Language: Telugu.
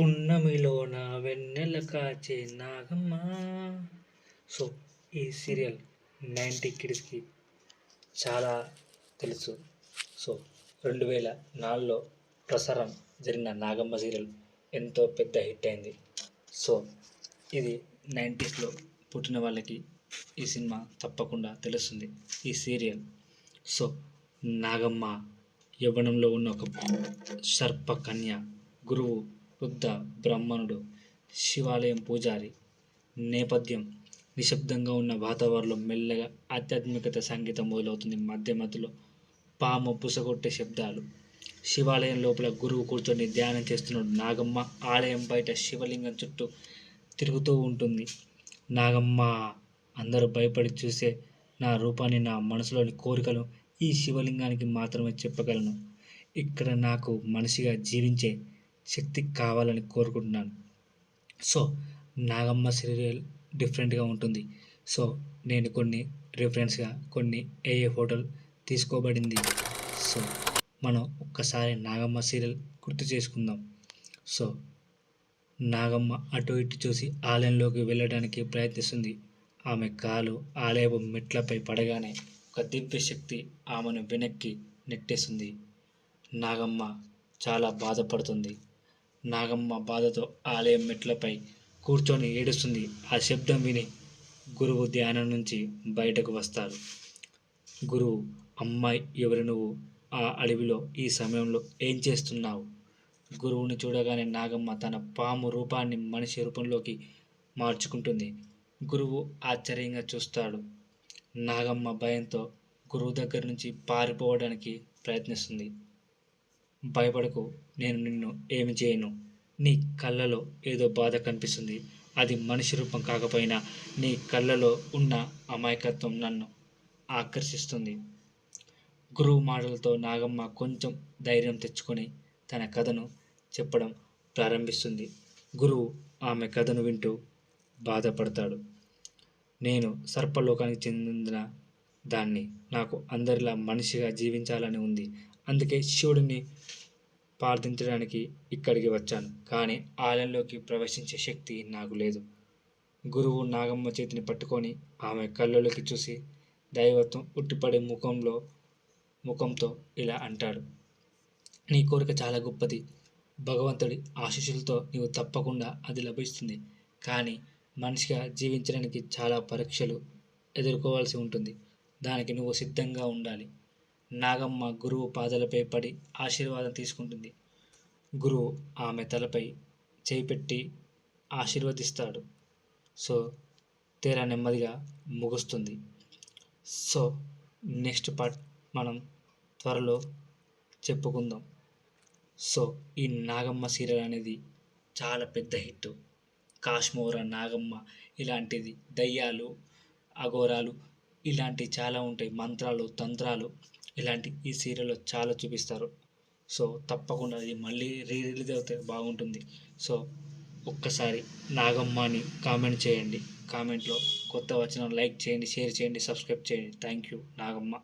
పున్నమిలోన వెన్నెల కాచే నాగమ్మ. సో ఈ సీరియల్ నైంటీ కిడ్స్కి చాలా తెలుసు. సో రెండు వేల నాలుగులో ప్రసారం జరిగిన నాగమ్మ సీరియల్ ఎంతో పెద్ద హిట్ అయింది. సో ఇది నైంటీస్లో పుట్టిన వాళ్ళకి ఈ సినిమా తప్పకుండా తెలుస్తుంది. ఈ సీరియల్ సో నాగమ్మ యవ్వనంలో ఉన్న ఒక సర్ప కన్య గురువు వృద్ధ బ్రాహ్మణుడు శివాలయం పూజారి నేపథ్యం. నిశ్శబ్దంగా ఉన్న వాతావరణంలో మెల్లగా ఆధ్యాత్మికత సంగీతం మొదలవుతుంది. మధ్య మధ్యలో పాము పుసగొట్టే శబ్దాలు. శివాలయం లోపల గురువు కూర్చొని ధ్యానం చేస్తున్నాడు. నాగమ్మ ఆలయం బయట శివలింగం చుట్టూ తిరుగుతూ ఉంటుంది. నాగమ్మ అందరూ భయపడి చూసే నా రూపాన్ని నా మనసులోని కోరికలు ఈ శివలింగానికి మాత్రమే చెప్పగలను. ఇక్కడ నాకు మనిషిగా జీవించే శక్తి కావాలని కోరుకుంటున్నాను. సో నాగమ్మ సీరియల్ డిఫరెంట్గా ఉంటుంది. సో నేను కొన్ని రిఫరెన్స్గా కొన్ని ఏఏ ఫోటోలు తీసుకోబడింది. సో మనం ఒక్కసారి నాగమ్మ సీరియల్ గుర్తు చేసుకుందాం. సో నాగమ్మ అటు ఇటు చూసి ఆలయంలోకి వెళ్ళడానికి ప్రయత్నిస్తుంది. ఆమె కాలు ఆలయపు మెట్లపై పడగానే ఒక దివ్య శక్తి ఆమెను వెనక్కి నెట్టేస్తుంది నాగమ్మ చాలా బాధపడుతుంది. నాగమ్మ బాధతో ఆలయం మెట్లపై కూర్చొని ఏడుస్తుంది. ఆ శబ్దం విని గురువు ధ్యానం నుంచి బయటకు వస్తారు గురువు అమ్మాయి ఎవరు నువ్వు? ఆ అడవిలో ఈ సమయంలో ఏం చేస్తున్నావు? గురువుని చూడగానే నాగమ్మ తన పాము రూపాన్ని మనిషి రూపంలోకి మార్చుకుంటుంది. గురువు ఆశ్చర్యంగా చూస్తాడు. నాగమ్మ భయంతో గురువు దగ్గర నుంచి పారిపోవడానికి ప్రయత్నిస్తుంది. భయపడకు నేను నిన్ను ఏమి చేయను. నీ కళ్ళలో ఏదో బాధ కనిపిస్తుంది. అది మనిషి రూపం కాకపోయినా నీ కళ్ళలో ఉన్న అమాయకత్వం నన్ను ఆకర్షిస్తుంది. గురువు మాటలతో నాగమ్మ కొంచెం ధైర్యం తెచ్చుకొని తన కథను చెప్పడం ప్రారంభిస్తుంది. గురువు ఆమె కథను వింటూ బాధపడతాడు. నేను సర్పలోకానికి చెందిన దాన్ని నాకు అందరిలా మనిషిగా జీవించాలని ఉంది. అందుకే శివుడిని ప్రార్థించడానికి ఇక్కడికి వచ్చాను. కానీ ఆలయంలోకి ప్రవేశించే శక్తి నాకు లేదు. గురువు నాగమ్మ చేతిని పట్టుకొని ఆమె కళ్ళలోకి చూసి దైవత్వం ఉట్టిపడే ముఖంలో ముఖంతో ఇలా అంటాడు. నీ కోరిక చాలా గొప్పది. భగవంతుడి ఆశీస్సులతో నీవు తప్పకుండా అది లభిస్తుంది. కానీ మనిషిగా జీవించడానికి చాలా పరీక్షలు ఎదుర్కోవాల్సి ఉంటుంది. దానికి నువ్వు సిద్ధంగా ఉండాలి. నాగమ్మ గురువు పాదాలపై పడి ఆశీర్వాదం తీసుకుంటుంది. గురువు ఆమె తలపై చేయి పెట్టి ఆశీర్వదిస్తాడు. సో తీరా నెమ్మదిగా ముగుస్తుంది. సో నెక్స్ట్ పార్ట్ మనం త్వరలో చెప్పుకుందాం. సో ఈ నాగమ్మ సీరియల్ అనేది చాలా పెద్ద హిట్. కాశ్మోర నాగమ్మ ఇలాంటిది దయ్యాలు అఘోరాలు ఇలాంటివి చాలా ఉంటాయి. మంత్రాలు తంత్రాలు ఇలాంటి ఈ సీరియల్లో చాలా చూపిస్తారు. సో తప్పకుండా ఇది మళ్ళీ రీ రిలీజ్ అవుతే బాగుంటుంది. సో ఒక్కసారి నాగమ్మ అని కామెంట్ చేయండి. కామెంట్లో కొత్త వచ్చిన లైక్ చేయండి షేర్ చేయండి సబ్స్క్రైబ్ చేయండి. Thank you Nagamma.